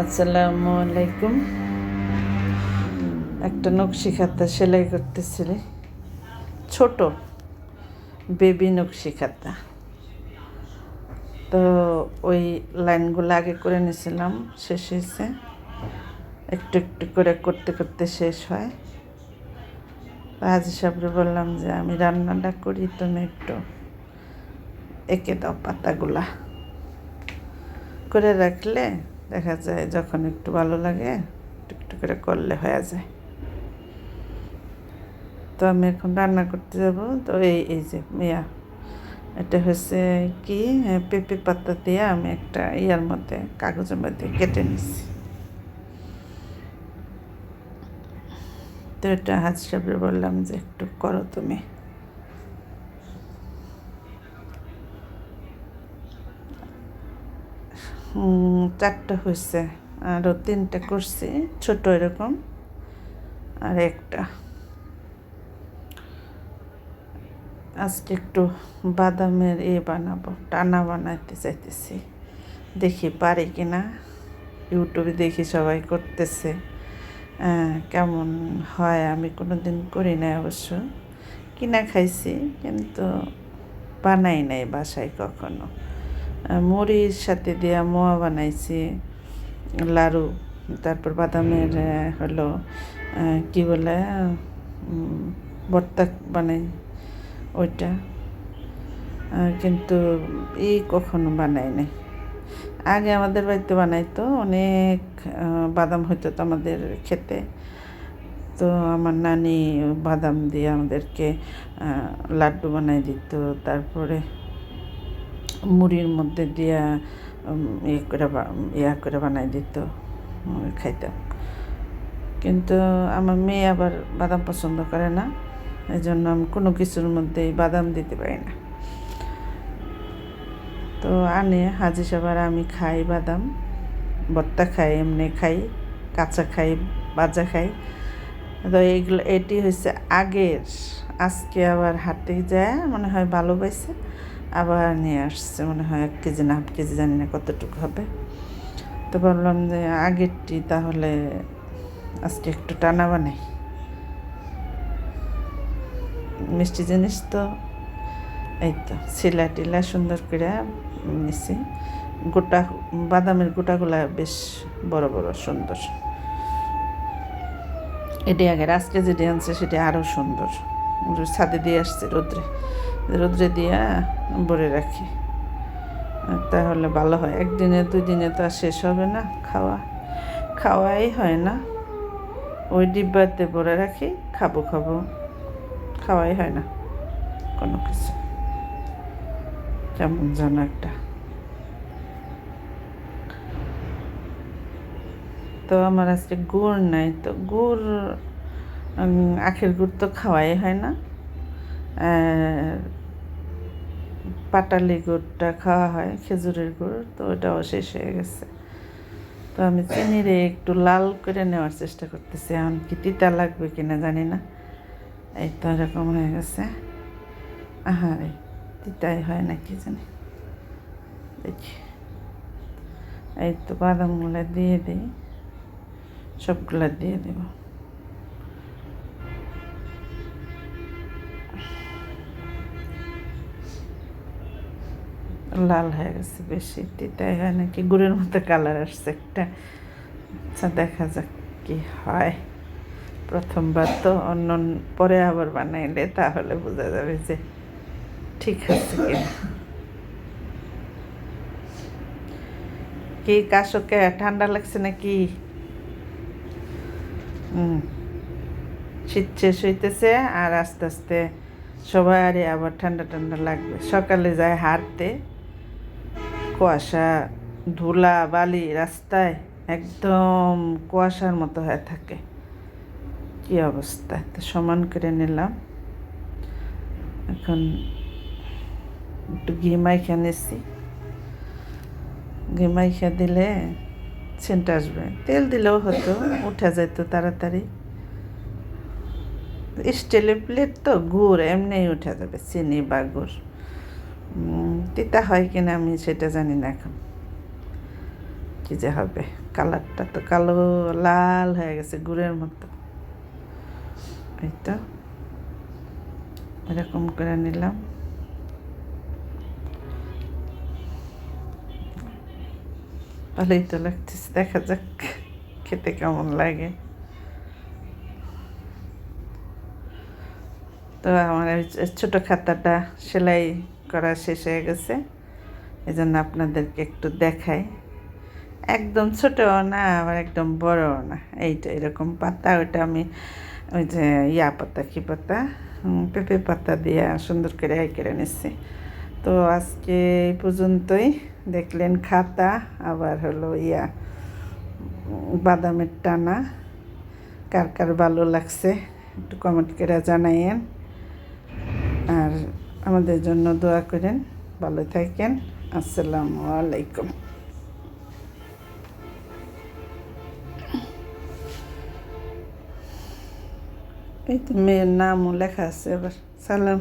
আসসালামু আলাইকুম। একটা নকশি খাতা সেলাই করতেছিলি। ছোট বেবি নকশি খাতা। তো ওই লাইনগুলো আগে করে নিয়েছিলাম শেষ হয়েছে। একটু একটু করে করতে করতে শেষ হয়। হাজি সাহেবরে বললাম যে, আমি রান্নাটা করি, তুমি একটু এঁকে দাও পাতাগুলা। করে রাখলে দেখা যায় যখন একটু ভালো লাগে, একটু করে করলে হয়ে যায়। তো আমি এখন রান্না করতে যাব। তো এই এই যে মিয়া এটা হচ্ছে কি পেঁপে পাতা দিয়ে আমি একটা ইয়ার মধ্যে, কাগজের মধ্যে কেটে নিছি। তো এটা হাজ সাহেবের বললাম যে একটু করো তুমি। চারটা হয়েছে আরও তিনটা করছি, ছোট এরকম, আর একটা। আজকে একটু বাদামের এ বানাবো, টানা বানাইতে চাইতেছি। দেখি পারি কি না ইউটিউবে দেখি সবাই করতেছে। কেমন হয় আমি কোনো দিন করি না অবশ্য। কিনা খাইছি, কিন্তু বানাই নাই বাসায় কখনো। মুড়ির সাথে দিয়া মোয়া বানাইছি লাড়ু তারপর বাদামের হলো কি বলে ভর্তা বানাই ওইটা। কিন্তু ই কখনো বানাই নাই। আগে আমাদের বাড়িতে বানাইতো অনেক বাদাম হইতো তো আমাদের খেতে। তো আমার নানি বাদাম দিয়ে আমাদেরকে লাড্ডু বানাই দিত তারপরে মুড়ির মধ্যে দিয়া ইয়ে করে ইয়া করে বানাই দিত খাইতাম কিন্তু আমার মেয়ে আবার বাদাম পছন্দ করে না এই জন্য আমি কোনো কিছুর মধ্যেই বাদাম দিতে পারি না। তো আনে, হাজি সবার আমি খাই বাদাম, ভর্তা খাই, এমনি খাই, কাঁচা খাই বাজা খাই। তো এইগুলো এটি হচ্ছে আগের, আজকে আবার হাটে যায়, মনে হয় ভালো পাইছে। আবার নিয়ে আসছে, মনে হয় এক কেজি না, হাফ কেজি, জানি না কতটুকু হবে। তো বললাম যে আগেরটি তাহলে আজকে একটু টানা বানাই। মিষ্টি জিনিস তো, এই তো, শিলা টিলা সুন্দর করে নিছি। গোটা, বাদামের গোটাগুলা বেশ বড় বড় সুন্দর। এটি আগে আজকে যেটি আনছে সেটি আরও সুন্দর। ছাদে দিয়ে আসছে রোদ্রে। রোদ্রে দিয়ে ভরে রাখি। তাহলে ভালো হয়। একদিনে দুই দিনে তো আর শেষ হবে না খাওয়া। খাওয়াই হয় না। ওই ডিব্বাতে ভরে রাখি, খাব খাব। খাওয়াই হয় না কোনো কিছু। কেমন যেন একটা। তো আমার আজকে গুড় নাই তো গুড় আখের গুড় তো খাওয়াই হয় না। পাটালি গুড়টা খাওয়া হয়, খেজুরের গুড়, তো ওটাও শেষ হয়ে গেছে। তো আমি চিনিরে একটু লাল করে নেওয়ার চেষ্টা করতেছি, এখন কি তিতা লাগবে কিনা জানি না। এই তো এরকম হয়ে গেছে। আহারে, তিতাই হয় না কি জানি। দেখি। এই তো বাদামগুলো দিয়ে দিই, সবগুলো দিয়ে দেব। লাল হয়ে গেছে বেশি। তাই হয় নাকি গুড়ের মতো কালার আসছে একটা। আচ্ছা দেখা যাক কি হয়। প্রথমবার তো অন্য পরে আবার বানাইলে তাহলে বোঝা যাবে যে ঠিক আছে কিনা। কি কাশকে ঠান্ডা লাগছে নাকি? হুম শীত শেষ হইতেছে আর আস্তে আস্তে সবাই সবারই আবার ঠান্ডা ঠান্ডা লাগবে। সকালে যায় হাঁটতে। কুয়াশা, ধুলা, বালি রাস্তায় একদম কুয়াশার মতো হয়ে থাকে। কি অবস্থা? তো সমান করে নিলাম। এখন একটু ঘি মাইখা নিছি। ঘি মাইখা দিলে সেন্ট আসবে। তেল দিলেও হতো, উঠে যেত তাড়াতাড়ি। স্টিলের প্লেট তো গুড়, এমনিই উঠে যাবে, চিনি বা গুড় তিতা হয় কিনা আমি সেটা জানি না এখন। কি যে হবে, কালারটা তো কালো, লাল হয়ে গেছে গুড়ের মতো। এই তো, এরকম করে নিলাম। ভালোই তো লাগতেছে, দেখা যাক খেতে কেমন লাগে। তো আমার ছোটো খাতাটা সেলাই করা শেষ হয়ে গেছে। এই জন্য আপনাদেরকে একটু দেখাই। একদম ছোটও না, আবার একদম বড়ও না। এইটা এরকম পাতা ওইটা আমি ওই যে ইয়া পাতা, কী পাতা? পেঁপে পাতা দিয়ে সুন্দর করে আই করে নিচ্ছি। তো আজকে এই পর্যন্তই। দেখলেন খাতা, আবার হলো ইয়া, বাদামের টানা। কার কার ভালো লাগছে একটু কমেন্ট করে জানাইয়েন। আমাদের জন্য দোয়া করেন। ভালো থাকেন। আসসালামু আলাইকুম। এই তো মেয়ের নামও লেখা আছে আবার। সালাম।